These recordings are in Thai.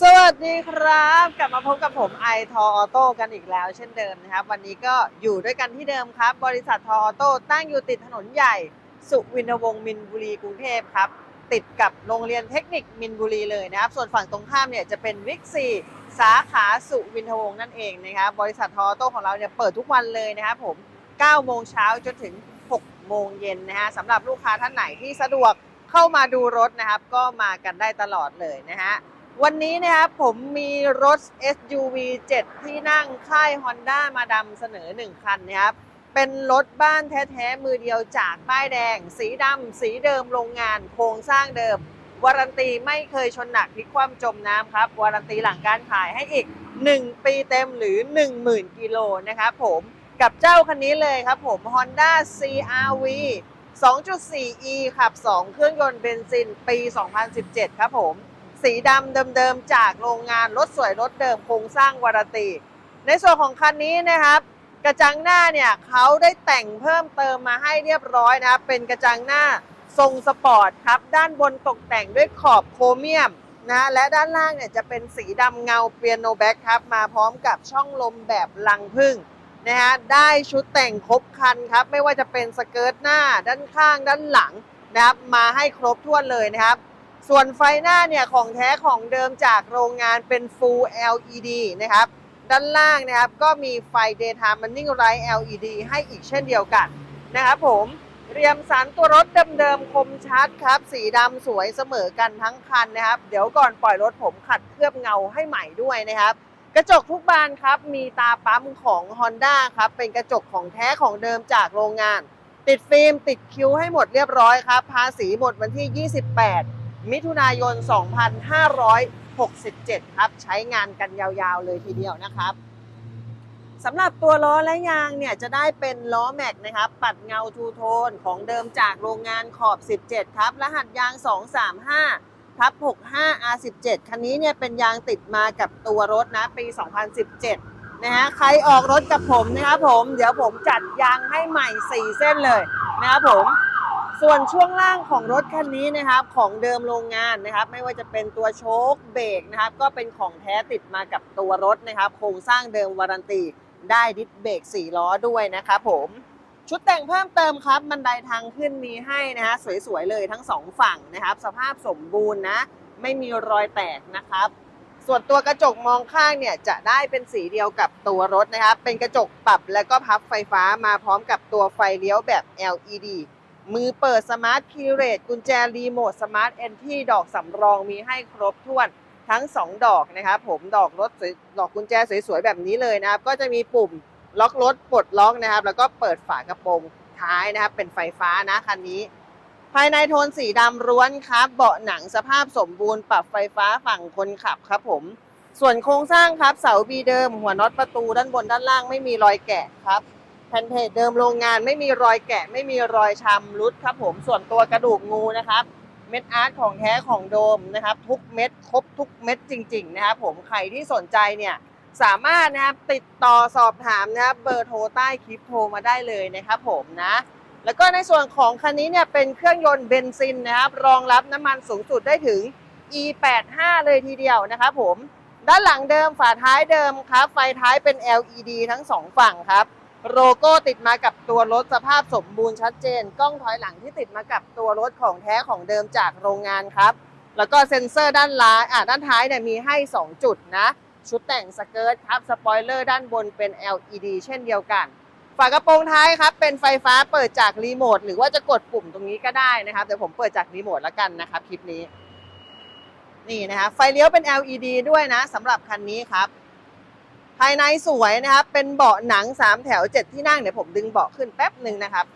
สวัสดีครับ กลับมาพบกับผมไอทอออโต้กันอีกแล้วเช่นเดิมนะครับ วันนี้ก็อยู่ด้วยกันที่เดิมครับ บริษัททอออโต้ตั้งอยู่ติดถนนใหญ่ สุวินทวงศ์มินบุรีกรุงเทพครับ ติดกับโรงเรียนเทคนิคมินบุรีเลยนะครับ ส่วนฝั่งตรงข้ามเนี่ยจะเป็นวิกซีสาขาสุวินทวงศ์นั่นเองนะครับบริษัททอออโต้ของเราเนี่ยเปิดทุกวันเลยนะครับผม 9 โมงเช้าจนถึง 6 โมงเย็นนะฮะสำหรับลูกค้าท่านไหนที่สะดวกเข้ามาดูรถนะครับ ก็มากันได้ตลอดเลยนะฮะ วันนี้นะครับผมมีรถ SUV 7 ที่นั่งค่าย Honda มาดำเสนอ 1 คันนะครับ เป็นรถบ้านแท้ๆ มือเดียวจากป้ายแดง สีดำสีเดิมโรงงาน โครงสร้างเดิม วารันตีไม่เคยชนหนักพลิกคว่ำจมน้ำครับ วารันตีหลังการขายให้อีก 1 ปีเต็มหรือ 10,000 กิโลนะครับผมกับเจ้าคันนี้เลยครับผม Honda CRV 2.4e ขับ 2 เครื่องยนต์เบนซินปี 2017 ครับผม สีดำเดิมๆจากโรงงานรถสวยรถเดิมโครงสร้างวารตี ในส่วนของคันนี้นะครับ กระจังหน้าเนี่ยเขาได้แต่งเพิ่มเติมมาให้เรียบร้อยนะครับเป็นกระจังหน้าทรงสปอร์ตครับ ด้านบนตกแต่งด้วยขอบโครเมียมนะและด้านล่างเนี่ยจะเป็นสีดำเงาเปียโนแบ็กครับ มาพร้อมกับช่องลมแบบลังพึ่งนะฮะได้ชุดแต่งครบคันครับ ไม่ว่าจะเป็นสเกิร์ตหน้าด้านข้างด้านหลังนะครับมาให้ครบถ้วนเลยนะครับ ส่วนไฟหน้าเนี่ยของแท้ของเดิมจากโรงงานเป็น Full LED นะครับ ด้านล่างนะครับก็มีไฟ Daytime Running Light LED ให้อีกเช่นเดียวกันนะครับผมเรียมสันตัวรถเดิมๆคมชัดครับ สีดำสวยเสมอกันทั้งคันนะครับ เดี๋ยวก่อนปล่อยรถผมขัดเคลือบเงาให้ใหม่ด้วยนะครับ กระจกทุกบานครับมีตาปั๊มของ Honda ครับ เป็นกระจกของแท้ของเดิมจากโรงงาน ติดฟิล์มติดคิ้วให้หมดเรียบร้อยครับ ภาษีหมดวันที่ 28 มิถุนายน 2567 ครับ ใช้งานกันยาวๆเลยทีเดียวนะครับสำหรับตัวล้อและยางเนี่ยจะได้เป็นล้อแม็กนะครับ ปัดเงาทูโทนของเดิมจากโรงงานขอบ 17 ครับ รหัสยาง 235ทับ65 R17 คันนี้เนี่ยเป็นยางติดมากับตัวรถนะปี 2017 นะฮะใครออกรถกับผมนะครับผม เดี๋ยวผมจัดยางให้ใหม่ 4 เส้นเลยนะครับผม ส่วนช่วงล่างของรถคันนี้นะครับของเดิมโรงงานนะครับ ไม่ว่าจะเป็นตัวโชคเบรกนะครับ ก็เป็นของแท้ติดมากับตัวรถนะครับ โครงสร้างเดิมวารันตีได้ดิสเบรก4ล้อด้วยนะครับผมชุดแต่งเพิ่มเติมครับบันไดทางขึ้นมีให้นะฮะสวยๆเลยทั้งสองฝั่งนะครับ สภาพสมบูรณ์นะ ไม่มีรอยแตกนะครับ ส่วนตัวกระจกมองข้างเนี่ยจะได้เป็นสีเดียวกับตัวรถนะครับ เป็นกระจกปรับและก็พับไฟฟ้ามาพร้อมกับตัวไฟเลี้ยวแบบ LED มือเปิดสมาร์ทพีเรตกุญแจรีโมทสมาร์ทเอนที่ดอกสำรองมีให้ครบถ้วนทั้ง 2 ดอกนะครับผมดอกรถดอกกุญแจสวยๆแบบนี้เลยนะครับ ก็จะมีปุ่มล็อกรถปลดล็อกนะครับ แล้วก็เปิดฝากระโปรงท้ายนะครับ เป็นไฟฟ้านะคันนี้ ภายในโทนสีดำล้วนครับ เบาะหนังสภาพสมบูรณ์ปรับไฟฟ้าฝั่งคนขับครับผม ส่วนโครงสร้างครับเสาบีเดิม หัวน็อตประตูด้านบนด้านล่างไม่มีรอยแกะครับ ผ่นเพจเดิมโรงงานไม่มีรอยแกะ ไม่มีรอยชำรุดครับผมส่วนตัวกระดูกงูนะครับ เม็ดอาร์ตของแท้ของโดมนะครับ ทุกเม็ดครบทุกเม็ดจริง ๆ นะครับผมใครที่สนใจเนี่ยสามารถนะครับติดต่อสอบถามนะครับเบอร์โทรใต้คลิปโทรมาได้เลยนะครับผมนะแล้วก็ในส่วนของคันนี้เนี่ยเป็นเครื่องยนต์เบนซินนะครับ รองรับน้ำมันสูงสุดได้ถึง E85 เลยทีเดียวนะครับผมด้านหลังเดิมฝาท้ายเดิมครับ ไฟท้ายเป็น LED ทั้งสองฝั่งครับ โลโก้ติดมากับตัวรถสภาพสมบูรณ์ชัดเจน กล้องถอยหลังที่ติดมากับตัวรถของแท้ของเดิมจากโรงงานครับ แล้วก็เซ็นเซอร์ด้านล้ายอะด้านท้ายเนี่ยมีให้ 2 จุดนะ ชุดแต่งสเกิร์ตครับ สปอยเลอร์ด้านบนเป็น LED เช่นเดียวกัน ฝากระโปรงท้ายครับ เป็นไฟฟ้าเปิดจากรีโมทหรือว่าจะกดปุ่มตรงนี้ก็ได้นะครับเดี๋ยวผมเปิดจากรีโมทแล้วกันนะครับคลิปนี้ นี่นะครับไฟเลี้ยวเป็น LED ด้วยนะสำหรับคันนี้ครับ ภายในสวยนะครับ เป็นเบาะหนัง3แถว7ที่นั่งเดี๋ยวผมดึงเบาะขึ้นแป๊บหนึ่งนะครับ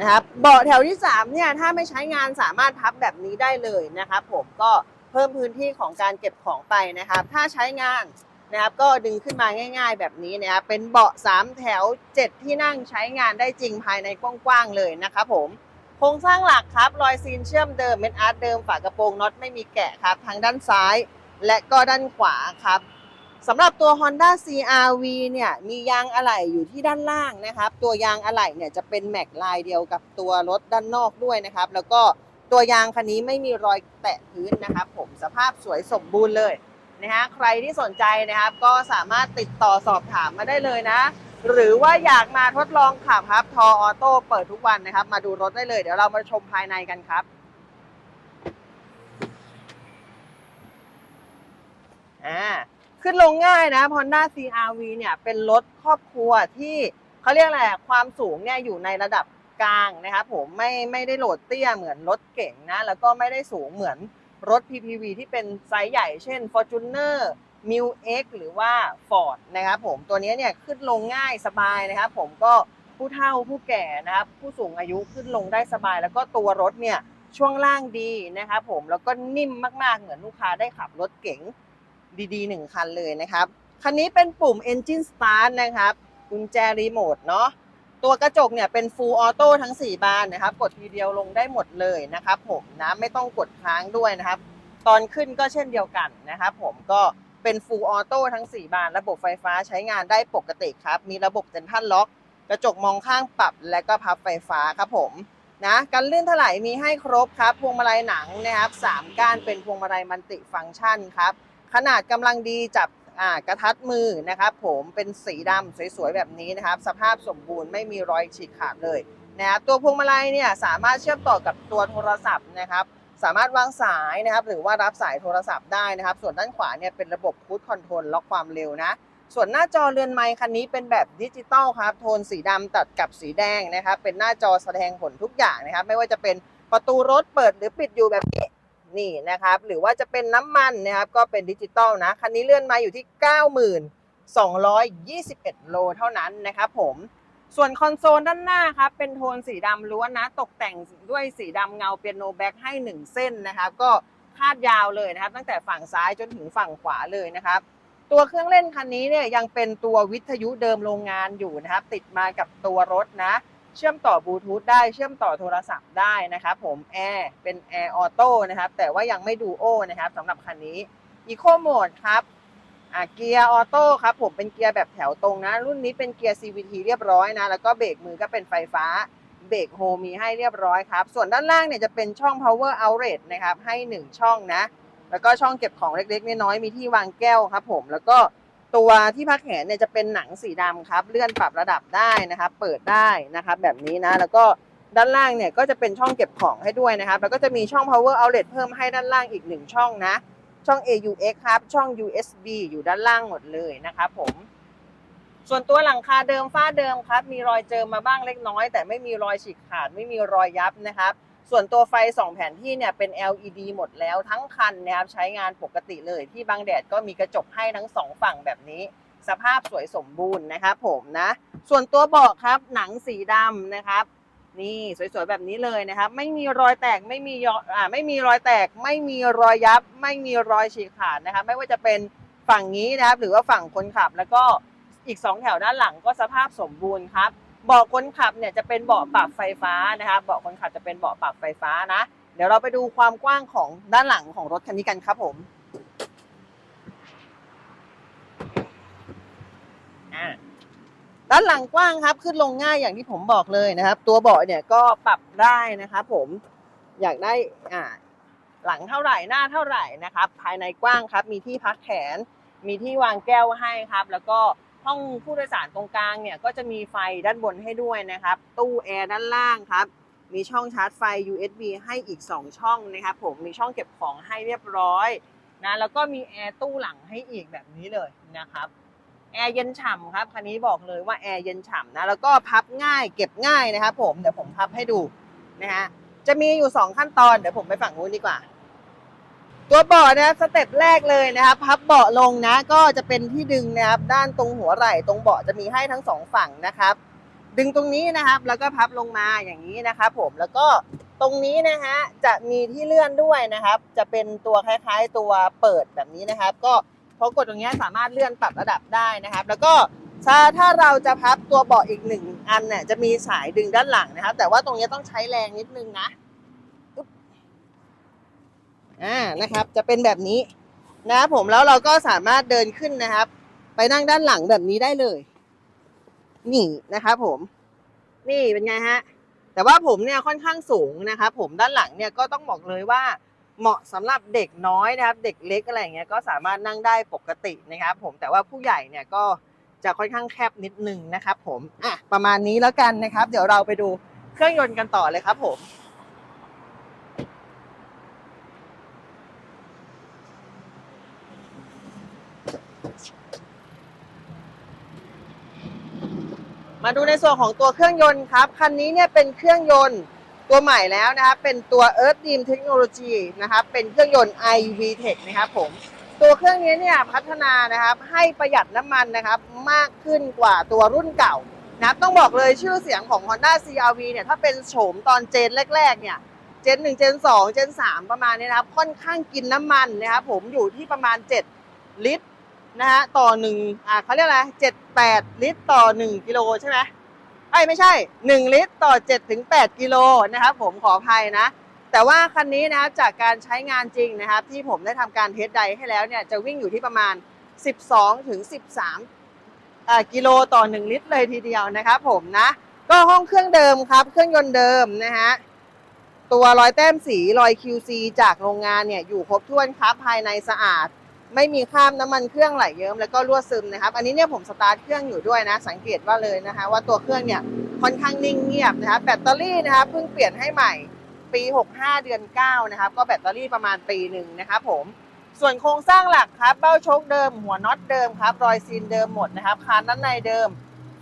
นะครับเบาะแถวที่3เนี่ยถ้าไม่ใช้งานสามารถพับแบบนี้ได้เลยนะครับผมก็เพิ่มพื้นที่ของการเก็บของไปนะครับ ถ้าใช้งานนะครับก็ดึงขึ้นมาง่าย ๆ แบบนี้นะครับเป็นเบาะ3แถว 7 ที่นั่งใช้งานได้จริงภายในกว้างๆเลยนะครับผม โครงสร้างหลักครับรอยซีนเชื่อมเดิมเม็ดอาร์ตเดิมฝากระโปรงน็อตไม่มีแกะครับทั้งด้านซ้าย และก็ด้านขวาครับสำหรับตัว Honda CRV เนี่ยมียางอะไหล่อยู่ที่ด้านล่างนะครับ ตัวยางอะไหล่เนี่ยจะเป็นแม็กลายเดียวกับตัวรถด้านนอกด้วยนะครับ แล้วก็ตัวยางคันนี้ไม่มีรอยแตะพื้นนะครับ ผมสภาพสวยสมบูรณ์เลยนะฮะใครที่สนใจนะครับ ก็สามารถติดต่อสอบถามมาได้เลยนะ หรือว่าอยากมาทดลองขับครับ ทอออโต้เปิดทุกวันนะครับ มาดูรถได้เลย เดี๋ยวเรามาชมภายในกันครับอ่าขึ้นลงง่ายนะ Honda CRV เนี่ยเป็นรถครอบครัวที่เขาเรียกอะไรความสูงเนี่ยอยู่ในระดับกลางนะครับผมไม่ไม่ได้โหลดเตี้ยเหมือนรถเก๋งนะ แล้วก็ไม่ได้สูงเหมือนรถ PPV ที่เป็นไซส์ใหญ่เช่น Fortuner m i l X หรือว่า Ford นะครับผมตัวนี้เนี่ยขึ้นลงง่ายสบายนะครับ ผมก็ผู้เฒ่าผู้แก่นะครับ ผู้สูงอายุขึ้นลงได้สบาย แล้วก็ตัวรถเนี่ยช่วงล่างดีนะครับผมแล้วก็นิ่มมากๆ เหมือนลูกค้าได้ขับรถเก๋งดีๆหนึ่งคันเลยนะครับ คันนี้เป็นปุ่ม Engine Start นะครับกุญแจรีโมทเนาะตัวกระจกเนี่ยเป็น Full Auto ทั้ง 4 บานนะครับ กดทีเดียวลงได้หมดเลยนะครับ ผมนะไม่ต้องกดค้างด้วยนะครับ ตอนขึ้นก็เช่นเดียวกันนะครับ ผมก็ เป็น Full Auto ทั้ง 4 บาน ระบบไฟฟ้าใช้งานได้ปกติครับ มีระบบเซ็นทรัลล็อก กระจกมองข้างปรับและก็พับไฟฟ้าครับผมนะกันลื่นถลายมีให้ครบครับ พวงมาลัยหนังนะครับสามก้านเป็นพวงมาลัยมัลติฟังก์ชันครับ ขนาดกำลังดีจับกระทัดมือนะครับ ผมเป็นสีดำสวยๆแบบนี้นะครับ สภาพสมบูรณ์ไม่มีรอยฉีกขาดเลยนะครับตัวพวงมาลัยเนี่ยสามารถเชื่อมต่อกับตัวโทรศัพท์นะครับ สามารถวางสายนะครับ หรือว่ารับสายโทรศัพท์ได้นะครับ ส่วนด้านขวาเนี่ยเป็นระบบคูดคอนโทรลล็อกความเร็วนะ ส่วนหน้าจอเรือนไมค์คันนี้เป็นแบบดิจิตอลครับ โทนสีดำตัดกับสีแดงนะครับ เป็นหน้าจอแสดงผลทุกอย่างนะครับ ไม่ว่าจะเป็นประตูรถเปิดหรือปิดอยู่แบบนี้นี่นะครับ หรือว่าจะเป็นน้ำมันนะครับก็เป็นดิจิตอลนะ คันนี้เลื่อนมาอยู่ที่ 9221 โลเท่านั้นนะครับผม ส่วนคอนโซลด้านหน้าครับเป็นโทนสีดำล้วนนะ ตกแต่งด้วยสีดำเงาเปียโนแบ็กให้ 1 เส้นนะครับก็คาดยาวเลยนะครับ ตั้งแต่ฝั่งซ้ายจนถึงฝั่งขวาเลยนะครับตัวเครื่องเล่นคันนี้เนี่ยยังเป็นตัววิทยุเดิมโรงงานอยู่นะครับ ติดมากับตัวรถนะ เชื่อมต่อบลูทูธได้เชื่อมต่อโทรศัพท์ได้นะครับผมแอร์เป็นแอร์ออโต้นะครับแต่ว่ายังไม่ดูโอนะครับสำหรับคันนี้อีโคโหมดครับ อ่าเกียร์ออโต้ครับผมเป็นเกียร์แบบแถวตรงนะ รุ่นนี้เป็นเกียร์ CVT เรียบร้อยนะ แล้วก็เบรกมือก็เป็นไฟฟ้าเบรกโฮมีให้เรียบร้อยครับ ส่วนด้านล่างเนี่ยจะเป็นช่อง power outlet นะครับ ให้ 1 ช่องนะ แล้วก็ช่องเก็บของเล็กๆ น้อยๆ มีที่วางแก้วครับผม แล้วก็ตัวที่พักแขนเนี่ยจะเป็นหนังสีดำครับ เลื่อนปรับระดับได้นะครับ เปิดได้นะครับ แบบนี้นะ แล้วก็ด้านล่างเนี่ยก็จะเป็นช่องเก็บของให้ด้วยนะครับ แล้วก็จะมีช่อง power outlet เพิ่มให้ด้านล่างอีกหนึ่งช่องนะ ช่อง AUX ครับช่อง USB อยู่ด้านล่างหมดเลยนะครับผม ส่วนตัวหลังคาเดิมฝ้าเดิมครับ มีรอยเจิมาบ้างเล็กน้อย แต่ไม่มีรอยฉีกขาดไม่มีรอยยับนะครับ ส่วนตัวไฟ 2 แผนที่เนี่ยเป็น LED หมดแล้วทั้งคันนะครับใช้งานปกติเลยที่บางแดดก็มีกระจกให้ทั้งสองฝั่งแบบนี้สภาพสวยสมบูรณ์นะครับผมนะ ส่วนตัวเบาะครับหนังสีดำนะครับ นี่สวยๆแบบนี้เลยนะครับไม่มีรอยแตกไม่มียอ่าไม่มีรอยแตก ไม่มีรอยยับ ไม่มีรอยฉีกขาดนะครับไม่ว่าจะเป็นฝั่งนี้นะครับหรือว่าฝั่งคนขับแล้วก็อีกสองแถวด้านหลังก็สภาพสมบูรณ์ครับเบาะคนขับเนี่ยจะเป็นเบาะปรับไฟฟ้านะครับเบาะคนขับจะเป็นเบาะปรับไฟฟ้านะ เดี๋ยวเราไปดูความกว้างของด้านหลังของรถคันนี้กันครับผมอ่า ด้านหลังกว้างครับ ขึ้นลงง่ายอย่างที่ผมบอกเลยนะครับ ตัวเบาะเนี่ยก็ปรับได้นะครับผมอยากได้อ่าหลังเท่าไหร่หน้าเท่าไหร่นะครับ ภายในกว้างครับ มีที่พักแขน มีที่วางแก้วให้ครับ แล้วก็ห้องผู้โดยสารตรงกลางเนี่ยก็จะมีไฟด้านบนให้ด้วยนะครับ ตู้แอร์ด้านล่างครับ มีช่องชาร์จไฟ USB ให้อีก 2 ช่องนะครับ ผมมีช่องเก็บของให้เรียบร้อยนะแล้วก็มีแอร์ตู้หลังให้อีกแบบนี้เลยนะครับ แอร์เย็นฉ่ำครับ คันนี้บอกเลยว่าแอร์เย็นฉ่ำนะ แล้วก็พับง่ายเก็บง่ายนะครับผม เดี๋ยวผมพับให้ดูนะฮะ จะมีอยู่ 2 ขั้นตอน เดี๋ยวผมไปฝั่งนู้นดีกว่า ตัวเบาะนะสเต็ปแรกเลยนะครับ พับเบาะลงนะ ก็จะเป็นที่ดึงนะครับ ด้านตรงหัวไหล่ตรงเบาะจะมีให้ทั้งสองฝั่งนะครับ ดึงตรงนี้นะครับ แล้วก็พับลงมาอย่างนี้นะครับผม แล้วก็ตรงนี้นะฮะ จะมีที่เลื่อนด้วยนะครับ จะเป็นตัวคล้าย ๆ ตัวเปิดแบบนี้นะครับ ก็ พอกดตรงนี้สามารถเลื่อนปรับระดับได้นะครับ แล้วก็ถ้าถ้าเราจะพับตัวเบาะอีกหนึ่งอันเนี่ยจะมีสายดึงด้านหลังนะครับ แต่ว่าตรงนี้ต้องใช้แรงนิดนึงนะอ่านะครับ จะเป็นแบบนี้นะครับผมแล้วเราก็สามารถเดินขึ้นนะครับ ไปนั่งด้านหลังแบบนี้ได้เลย นี่นะครับผมนี่เป็นไงฮะแต่ว่าผมเนี่ยค่อนข้างสูงนะครับผมด้านหลังเนี่ยก็ต้องบอกเลยว่า เหมาะสำหรับเด็กน้อยนะครับ เด็กเล็กอะไรอย่างเงี้ยก็สามารถนั่งได้ปกตินะครับ ผมแต่ว่าผู้ใหญ่เนี่ยก็จะค่อนข้างแคบนิดนึงนะครับ ผมอะประมาณนี้แล้วกันนะครับ เดี๋ยวเราไปดูเครื่องยนต์กันต่อเลยครับ ผมมาดูในส่วนของตัวเครื่องยนต์ครับ คันนี้เนี่ยเป็นเครื่องยนต์ ตัวใหม่แล้วนะครับเป็นตัว Earth Beam Technology นะครับเป็นเครื่องยนต์ iV Tech นะครับผมตัวเครื่องนี้เนี่ยพัฒนานะครับให้ประหยัดน้ำมันนะครับมากขึ้นกว่าตัวรุ่นเก่านะต้องบอกเลยชื่อเสียงของ Honda CRV เนี่ยถ้าเป็นโฉมตอนเจนแรกๆเนี่ยเจน1เจน2เจน3 ประมาณนี้นะครับค่อนข้างกินน้ำมันนะครับผมอยู่ที่ประมาณ 7 ลิตรนะฮะต่อหนึ่งอ่าเขาเรียกอะไรเจ็ดแปดลิตรต่อ 1 กิโลใช่ไหม ไอ้ยไม่ใช่ 1 ลิตรต่อ7ถึง8กิโลนะครับผมขออภัยนะ แต่ว่าคันนี้นะครับจากการใช้งานจริงนะครับ ที่ผมได้ทำการเทสไดให้แล้วเนี่ยจะวิ่งอยู่ที่ประมาณ 12ถึง13อ่ากิโลต่อ 1 ลิตรเลยทีเดียวนะครับผมนะ ก็ห้องเครื่องเดิมครับ เครื่องยนต์เดิมนะฮะตัวรอยแต้มสีรอย QC จากโรงงานเนี่ยอยู่ครบถ้วนครับภายในสะอาด ไม่มีคราบน้ำมันเครื่องไหลเยิ้มแล้วก็รั่วซึมนะครับ อันนี้เนี่ยผมสตาร์ทเครื่องอยู่ด้วยนะ สังเกตว่าเลยนะคะ ว่าตัวเครื่องเนี่ยค่อนข้างนิ่งเงียบนะครับแบตเตอรี่นะครับเพิ่งเปลี่ยนให้ใหม่ปี 65 เดือน 9 นะครับ ก็แบตเตอรี่ประมาณปีหนึ่งนะครับผมส่วนโครงสร้างหลักครับ เบ้าโชคเดิม หัวน็อตเดิมครับ รอยซีนเดิมหมดนะครับ คานด้านในเดิม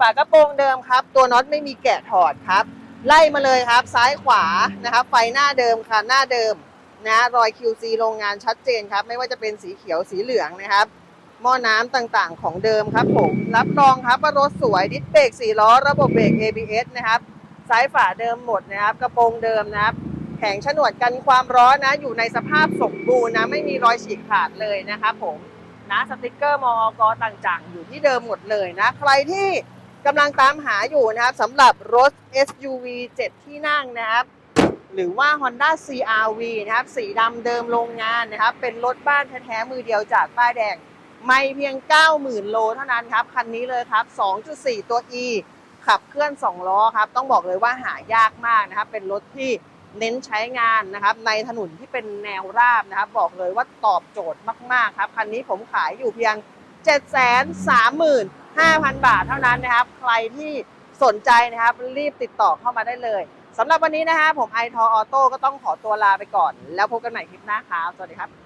ฝากระโปรงเดิมครับ ตัวน็อตไม่มีแกะถอดครับ ไล่มาเลยครับ ซ้ายขวานะครับ ไฟหน้าเดิมคานหน้าเดิม นะรอย QC โรงงานชัดเจนครับ ไม่ว่าจะเป็นสีเขียวสีเหลืองนะครับหม้อน้ำต่างๆ ของเดิมครับผม รับรองครับว่ารถสวยดิสเบรก4ล้อ ระบบเบรก ABS นะครับซ้ายฝาเดิมหมดนะครับ กระโปรงเดิมนะครับแผงฉนวดกันความร้อนนะ อยู่ในสภาพสมบูรณ์นะ ไม่มีรอยฉีกขาดเลยนะครับผมนะสติกเกอร์มอกต่างๆ อยู่ที่เดิมหมดเลยนะ ใครที่กำลังตามหาอยู่นะครับสำหรับรถ SUV 7 ที่นั่งนะครับ หรือว่า Honda CRV นะครับ สีดำเดิมโรงงานนะครับ เป็นรถบ้านแท้ๆมือเดียวจากป้ายแดง ไม่เพียง 90,000 โลเท่านั้นครับ คันนี้เลยครับ 2.4 ตัว E ขับเคลื่อน 2 ล้อครับ ต้องบอกเลยว่าหายากมากนะครับ เป็นรถที่เน้นใช้งานนะครับ ในถนนที่เป็นแนวราบนะครับ บอกเลยว่าตอบโจทย์มากๆครับ คันนี้ผมขายอยู่เพียง 735,000 บาทเท่านั้นนะครับ ใครที่สนใจนะครับ รีบติดต่อเข้ามาได้เลย สำหรับวันนี้นะฮะผมไอทอออโต้ก็ต้องขอตัวลาไปก่อน แล้วพบกันใหม่คลิปหน้าครับ สวัสดีครับ